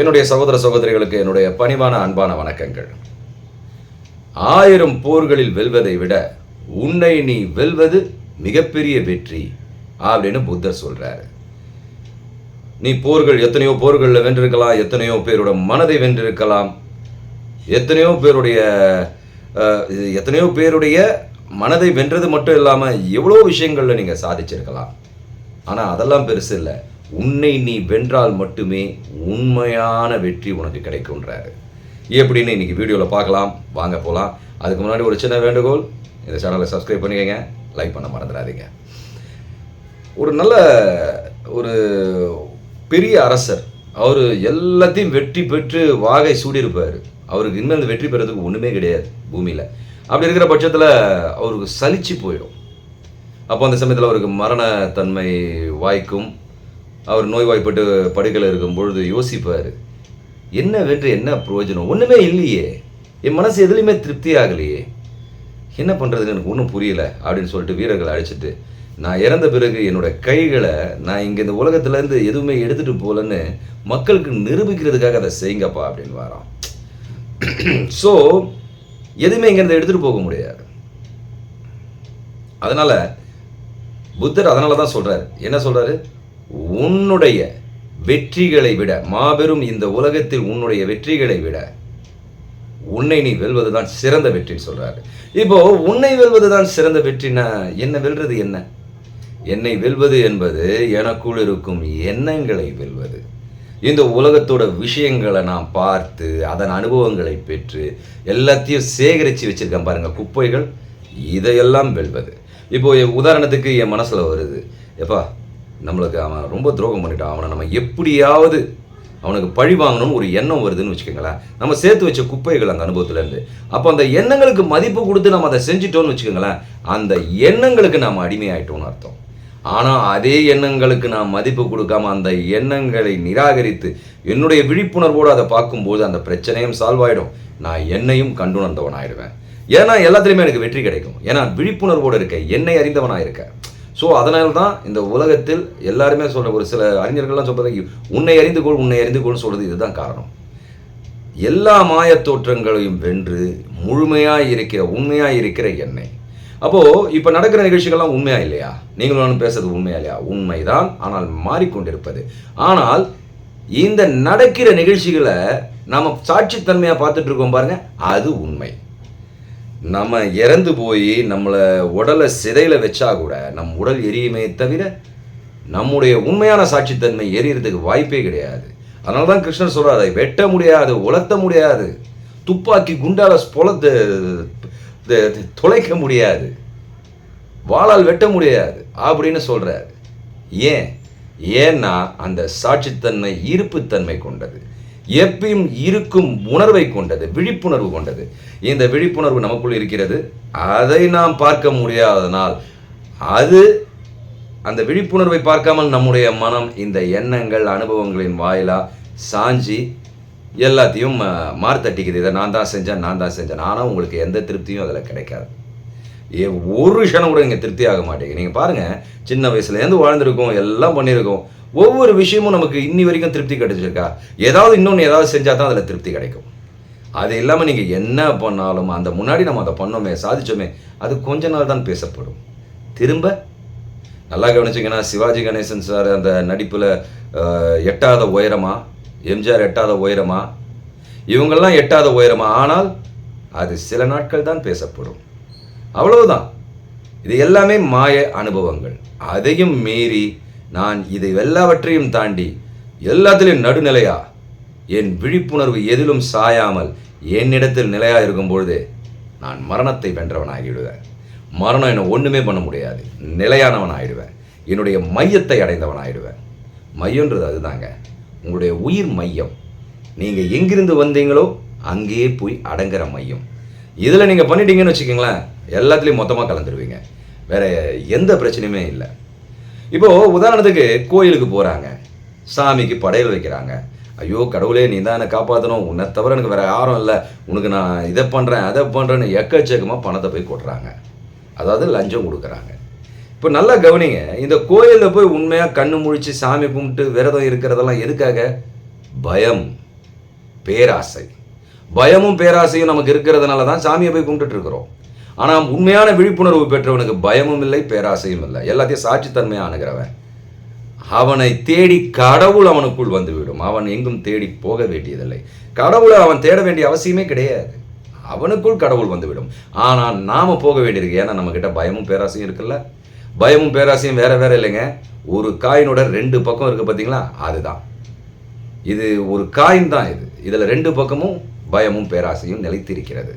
என்னுடைய சகோதர சகோதரிகளுக்கு என்னுடைய பணிவான அன்பான வணக்கங்கள். ஆயிரம் போர்களில் வெல்வதை விட உன்னை நீ வெல்வது மிகப்பெரிய வெற்றி அப்படின்னு புத்தர் சொல்றாரு. நீ போர்கள் எத்தனையோ போர்களில் வென்றிருக்கலாம் எத்தனையோ பேரோட மனதை வென்றிருக்கலாம் எத்தனையோ பேருடைய எத்தனையோ பேருடைய மனதை வென்றது மட்டும் இல்லாமல் எவ்வளோ விஷயங்களில் நீங்கள் சாதிச்சிருக்கலாம். ஆனால் அதெல்லாம் பெருசு இல்லை. உன்னை நீ வென்றால் மட்டுமே உண்மையான வெற்றி உனக்கு கிடைக்கும்ன்றாரு. எப்படின்னு இன்னைக்கு வீடியோவில் பார்க்கலாம். வாங்க போகலாம் அதுக்கு முன்னாடி ஒரு சின்ன வேண்டுகோள். இந்த சேனலை சப்ஸ்கிரைப் பண்ணிக்கங்க. லைக் பண்ண மறந்துடாதீங்க. ஒரு நல்ல ஒரு பெரிய அரசர். அவர் எல்லாத்தையும் வெற்றி பெற்று வாகை சூடியிருப்பார். அவருக்கு இன்னும் அந்த வெற்றி பெறதுக்கு ஒன்றுமே கிடையாது பூமியில். அப்படி இருக்கிற பட்சத்தில் அவருக்கு சலிச்சு போயிடும். அப்போ அந்த சமயத்தில் அவருக்கு மரணத்தன்மை வாய்க்கும். அவர் நோய்வாய்ப்பட்டு படுக்கையில் இருக்கும் பொழுது யோசிப்பார். என்ன வென்று என்ன பிரயோஜனம்? ஒன்றுமே இல்லையே. என் மனசு எதுலேயுமே திருப்தி ஆகலையே. என்ன பண்ணுறதுன்னு எனக்கு ஒன்றும் புரியல அப்படின்னு சொல்லிட்டு வீரர்களை அழைச்சிட்டு நான் இறந்த பிறகு என்னோட கைகளை நான் இங்கே இந்த உலகத்துலேருந்து எதுவுமே எடுத்துகிட்டு போகலன்னு மக்களுக்கு நிரூபிக்கிறதுக்காக அதை செய்யுங்கப்பா அப்படின்னு வரோம் ஸோ எதுவுமே இங்கேருந்து எடுத்துகிட்டு போக முடியாது. அதனால் புத்தர் அதனால தான் சொல்கிறார் என்ன சொல்கிறாரு உன்னுடைய வெற்றிகளை விட மாபெரும் இந்த உலகத்தில் உன்னுடைய வெற்றிகளை விட உன்னை நீ வெல்வதுதான் சிறந்த வெற்றின்னு சொல்றாரு. இப்போ உன்னை வெல்வதுதான் சிறந்த வெற்றினா என்ன வெல்றது என்ன? என்னை வெல்வது என்பது எனக்குள் இருக்கும் எண்ணங்களை வெல்வது. இந்த உலகத்தோட விஷயங்களை நான் பார்த்து அதன் அனுபவங்களை பெற்று எல்லாத்தையும் சேகரித்து வச்சுருக்கேன் பாருங்கள் குப்பைகள் இதையெல்லாம் வெல்வது. இப்போ என் உதாரணத்துக்கு என் மனசில் வருது. எப்பா நம்மளுக்கு அவன் ரொம்ப துரோகம் பண்ணிட்டான். அவனை நம்ம எப்படியாவது அவனுக்கு பழி வாங்கணும்னு ஒரு எண்ணம் வருதுன்னு வச்சுக்கோங்களேன். நம்ம சேர்த்து வச்ச குப்பைகள் அந்த அனுபவத்துல இருந்து. அப்போ அந்த எண்ணங்களுக்கு மதிப்பு கொடுத்து நம்ம அதை செஞ்சிட்டோம்னு வச்சுக்கோங்களேன் அந்த எண்ணங்களுக்கு நாம் அடிமையாயிட்டோம்னு அர்த்தம். ஆனால் அதே எண்ணங்களுக்கு நான் மதிப்பு கொடுக்காம அந்த எண்ணங்களை நிராகரித்து என்னுடைய விழிப்புணர்வோடு அதை பார்க்கும்போது அந்த பிரச்சனையும் சால்வ் ஆகிடும் நான் என்னையும் கண்டுணர்ந்தவன் ஆயிடுவேன் ஏன்னா எல்லாத்துலேயுமே எனக்கு வெற்றி கிடைக்கும். ஏன்னா விழிப்புணர்வோடு இருக்க என்னை அறிந்தவனாக இருக்கேன் ஸோ அதனால தான் இந்த உலகத்தில் எல்லாருமே சொல்ற ஒரு சில அறிஞர்கள்லாம் சொல்றது உன்னை அறிந்து கொள் உன்னை அறிந்து கொள்னு சொல்றது இதுதான் காரணம். எல்லா மாய தோற்றங்களையும் வென்று முழுமையாக இருக்கிற உண்மையாக இருக்கிற என்னை. அப்போது இப்போ நடக்கிற நிகழ்ச்சிகள்லாம் உண்மையா இல்லையா? நீங்களும் நானும் பேசுறது உண்மையா இல்லையா? உண்மைதான் ஆனால் மாறிக்கொண்டிருப்பது. ஆனால் இந்த நடக்கிற நிகழ்ச்சிகளை நம்ம சாட்சித்தன்மையாக பார்த்துட்டு இருக்கோம் பாருங்க அது உண்மை. நம்ம இறந்து போய் நம்மளை உடலை சிதையில் வச்சா கூட நம் உடல் எரியுமே தவிர நம்முடைய உண்மையான சாட்சித்தன்மை எரியறதுக்கு வாய்ப்பே கிடையாது. அதனால தான் கிருஷ்ணன் சொல்கிறார் அதை வெட்ட முடியாது உலர்த்த முடியாது துப்பாக்கி குண்டால பொலத்து துளைக்க முடியாது வாளால் வெட்ட முடியாது அப்படின்னு சொல்கிறார் ஏன்? ஏன்னா அந்த சாட்சித்தன்மை இருப்புத்தன்மை கொண்டது. எப்பயும் இருக்கும் உணர்வை கொண்டது விழிப்புணர்வு கொண்டது. இந்த விழிப்புணர்வு நமக்குள் இருக்கிறது. அதை நாம் பார்க்க முடியாதனால் அது அந்த விழிப்புணர்வை பார்க்காமல் நம்முடைய மனம் இந்த எண்ணங்கள் அனுபவங்களின் வாயிலாக சாஞ்சி எல்லாத்தையும் மார்த்தட்டிக்குது. இதை நான் தான் செஞ்சேன் நான் தான் செஞ்சேன். ஆனால் உங்களுக்கு எந்த திருப்தியும் அதில் கிடைக்காது. ஏ ஒரு க்ஷணம் கூட இங்கே திருப்தி ஆக மாட்டேங்குது. நீங்கள் பாருங்கள் சின்ன வயசுலேருந்து வாழ்ந்திருக்கோம் எல்லாம் பண்ணியிருக்கோம். ஒவ்வொரு விஷயமும் நமக்கு இன்னி வரைக்கும் திருப்தி கிடைச்சிருக்கா? ஏதாவது இன்னொன்று ஏதாவது செஞ்சால் தான் அதில் திருப்தி கிடைக்கும். அது இல்லாமல் நீங்கள் என்ன பண்ணாலும் அந்த முன்னாடி நம்ம அதை பண்ணோமே சாதிச்சோமே அது கொஞ்ச நாள் தான் பேசப்படும். திரும்ப நல்லா கவனிச்சிங்கன்னா சிவாஜி கணேசன் சார் அந்த நடிப்பில் எட்டாத உயரமா எம்ஜிஆர் எட்டாத உயரமா இவங்கெல்லாம் எட்டாத உயரமா ஆனால் அது சில நாட்கள் தான் பேசப்படும். அவ்வளவுதான். இது எல்லாமே மாய அனுபவங்கள். அதையும் மீறி நான் இதை எல்லாவற்றையும் தாண்டி எல்லாத்திலும் நடுநிலையா? என் விழிப்புணர்வு எதிலும் சாயாமல் என்னிடத்தில் நிலையாக இருக்கும் பொழுது நான் மரணத்தை வென்றவனாகிவிடுவேன். மரணம் என்னை ஒன்றுமே பண்ண முடியாது. நிலையானவன் ஆகிடுவேன் என்னுடைய மையத்தை அடைந்தவன் ஆகிடுவேன் மையன்றது அதுதாங்க. உங்களுடைய உயிர் மையம். நீங்கள் எங்கிருந்து வந்தீங்களோ அங்கேயே போய் அடங்குற மையம். இதில் நீங்கள் பண்ணிட்டீங்கன்னு வச்சுக்கோங்களேன் எல்லாத்துலேயும் மொத்தமாக கலந்துருவீங்க. வேறு எந்த பிரச்சனையுமே இல்லை. இப்போது உதாரணத்துக்கு கோயிலுக்கு போகிறாங்க சாமிக்கு படையல் வைக்கிறாங்க. ஐயோ கடவுளே நீ தான் என்னை காப்பாற்றணும் உன்னை தவிர எனக்கு வேறு யாரும் இல்லை. உனக்கு நான் இதை பண்ணுறேன் அதை பண்ணுறேன்னு எக்கச்சக்கமாக பணத்தை போய் கொட்டுறாங்க. அதாவது லஞ்சம் கொடுக்குறாங்க. இப்போ நல்லா கவனிங்க. இந்த கோயிலில் போய் உண்மையாக கண்ணு முழிச்சு சாமி கும்பிட்டு விரதம் இருக்கிறதெல்லாம் எதுக்காக? பயம் பேராசை. பயமும் பேராசையும் நமக்கு இருக்கிறதுனால தான் சாமியை போய் கும்பிட்டுட்டு இருக்கிறோம். ஆனால் உண்மையான விழிப்புணர்வு பெற்றவனுக்கு பயமும் இல்லை பேராசையும் இல்லை. எல்லாத்தையும் சாட்சித்தன்மையாக அணுகிறவன். அவனை தேடி கடவுள் அவனுக்குள் வந்துவிடும். அவன் எங்கும் தேடி போக வேண்டியதில்லை. கடவுளை அவன் தேட வேண்டிய அவசியமே கிடையாது. அவனுக்குள் கடவுள் வந்துவிடும். ஆனால் நாம் போக வேண்டியிருக்கு ஏன்னா நம்மக்கிட்ட பயமும் பேராசையும் இருக்குல்ல? பயமும் பேராசையும் வேற வேற இல்லைங்க. ஒரு காயினோட ரெண்டு பக்கம் இருக்கு பார்த்தீங்களா அதுதான். இது ஒரு காயின் தான் இது. இதில் ரெண்டு பக்கமும் பயமும் பேராசையும் நிலைத்திருக்கிறது.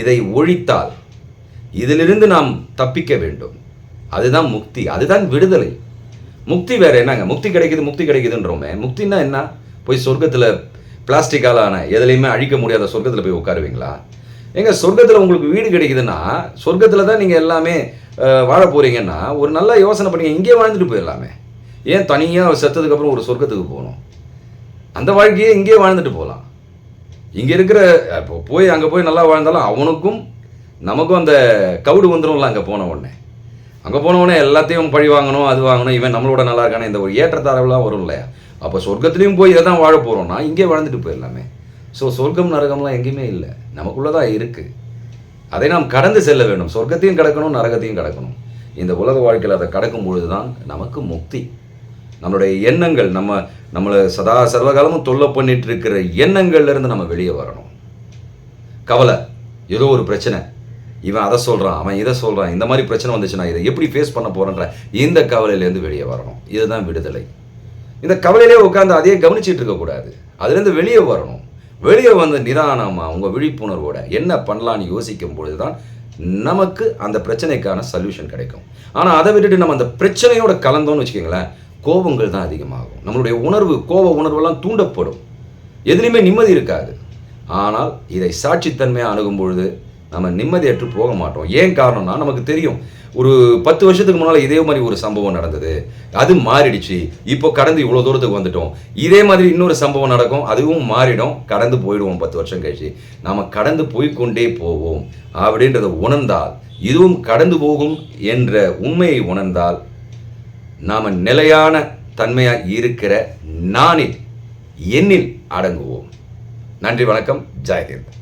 இதை ஒழித்தால் இதிலிருந்து நாம் தப்பிக்க வேண்டும். அதுதான் முக்தி அதுதான் விடுதலை. முக்தி வேற என்னங்க? முக்தி கிடைக்குது முக்தி கிடைக்குதுன்றோமே. முக்தின்னா என்ன? போய் சொர்க்கத்தில் பிளாஸ்டிக்கால் ஆன எதுலையுமே அழிக்க முடியாத சொர்க்கத்தில் போய் உட்காருவீங்களா? எங்க சொர்க்கத்தில் உங்களுக்கு வீடு கிடைக்குதுன்னா சொர்க்கத்தில் தான் நீங்கள் எல்லாமே வாழ போறீங்கன்னா ஒரு நல்ல யோசனை பண்ணி இங்கேயே வாழ்ந்துட்டு போயிடலாமே. ஏன் தனியாக செத்ததுக்கப்புறம் ஒரு சொர்க்கத்துக்கு போகணும்? அந்த வாழ்க்கையே இங்கேயே வாழ்ந்துட்டு போகலாம். இங்கே இருக்கிற இப்போ போய் அங்கே போய் நல்லா வாழ்ந்தாலும் அவனுக்கும் நமக்கும் அந்த கவுடு வந்துடும்ல அங்கே போன உடனே. அங்கே போன உடனே எல்லாத்தையும் பழி வாங்கணும் அது வாங்கணும் இவன் நம்மளோட நல்லா இருக்கானே இந்த ஒரு ஏற்றத்தாழ்வுலாம் வரும் இல்லையா? அப்போ சொர்க்கத்துலேயும் போய் இதை தான் வாழ போகிறோம்னா இங்கே வாழ்ந்துட்டு போயிடலாமே. ஸோ சொர்க்கம் நரகம்லாம் எங்கேயுமே இல்லை. நமக்குள்ளே தான் இருக்குது அதை நாம் கடந்து செல்ல வேண்டும். சொர்க்கத்தையும் கடக்கணும் நரகத்தையும் கடக்கணும். இந்த உலக வாழ்க்கையில் அதை கடக்கும் பொழுது தான் நமக்கு முக்தி. நம்மளுடைய எண்ணங்கள் நம்ம நம்மளை சதா சர்வகாலமும் தொல்லை பண்ணிட்டு இருக்கிற எண்ணங்கள்லேருந்து நம்ம வெளியே வரணும். கவலை ஏதோ ஒரு பிரச்சனை. இவன் அதை சொல்கிறான் அவன் இதை சொல்கிறான் இந்த மாதிரி பிரச்சனை வந்துச்சுன்னா இதை எப்படி ஃபேஸ் பண்ண போகிறேன்ற இந்த கவலையிலேருந்து வெளியே வரணும். இதுதான் விடுதலை. இந்த கவலையிலே உட்காந்து அதையே கவனிச்சிட்டு இருக்கக்கூடாது அதுலேருந்து வெளியே வரணும். வெளியே வந்து நிதானமாக உங்கள் விழிப்புணர்வோட என்ன பண்ணலான்னு யோசிக்கும் பொழுது தான் நமக்கு அந்த பிரச்சனைக்கான சொல்யூஷன் கிடைக்கும். ஆனால் அதை விட்டுட்டு நம்ம அந்த பிரச்சனையோட கலந்தோம்னு வச்சுக்கோங்களேன் கோபங்கள் தான் அதிகமாகும். நம்மளுடைய உணர்வு கோப உணர்வெல்லாம் தூண்டப்படும். எதுலேயுமே நிம்மதி இருக்காது. ஆனால் இதை சாட்சித்தன்மையாக அணுகும் பொழுது நம்ம நிம்மதியற்று போக மாட்டோம். ஏன் காரணம்னா நமக்கு தெரியும் ஒரு பத்து வருஷத்துக்கு முன்னால் இதே மாதிரி ஒரு சம்பவம் நடந்தது. அது மாறிடுச்சு. இப்போ கடந்து இவ்வளோ தூரத்துக்கு வந்துட்டோம். இதே மாதிரி இன்னொரு சம்பவம் நடக்கும். அதுவும் மாறிடும். கடந்து போயிடுவோம் பத்து வருஷம் கழிச்சு. நாம் கடந்து போய்க்கொண்டே போவோம். அப்படின்றத உணர்ந்தால் இதுவும் கடந்து போகும் என்ற உண்மையை உணர்ந்தால் நாம் நிலையான தன்மையாக இருக்கிற நானில் எண்ணில் அடங்குவோம். நன்றி வணக்கம். ஜெயஹிந்த்